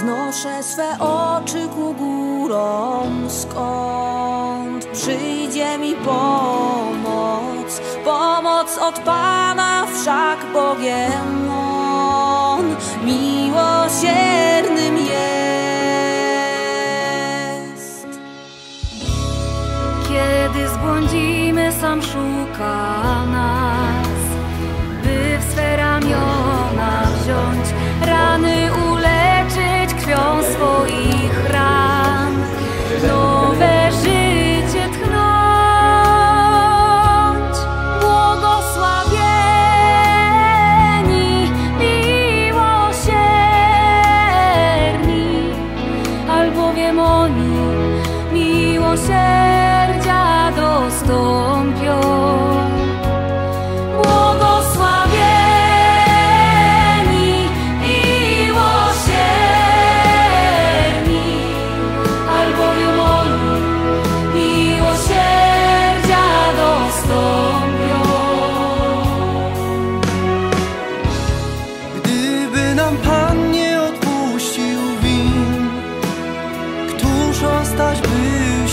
Wznoszę swe oczy ku górom, skąd przyjdzie mi pomoc. Pomoc od Pana, wszak Bogiem On miłosiernym jest. Kiedy zbłądzimy, sam szuka nas, by w swe ramiona wziąć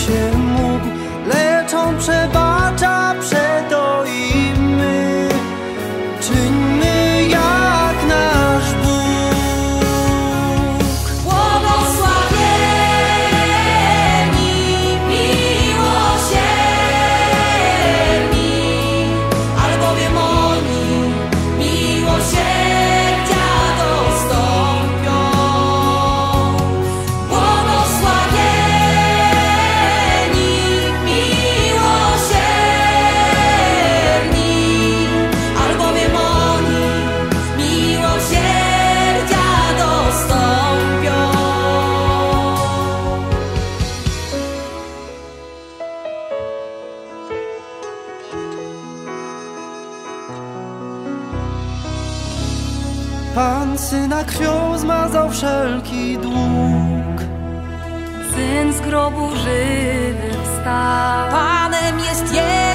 by Pan syna krwią zmazał wszelki dług. Syn z grobu żywy wstał. Panem jest Jezus,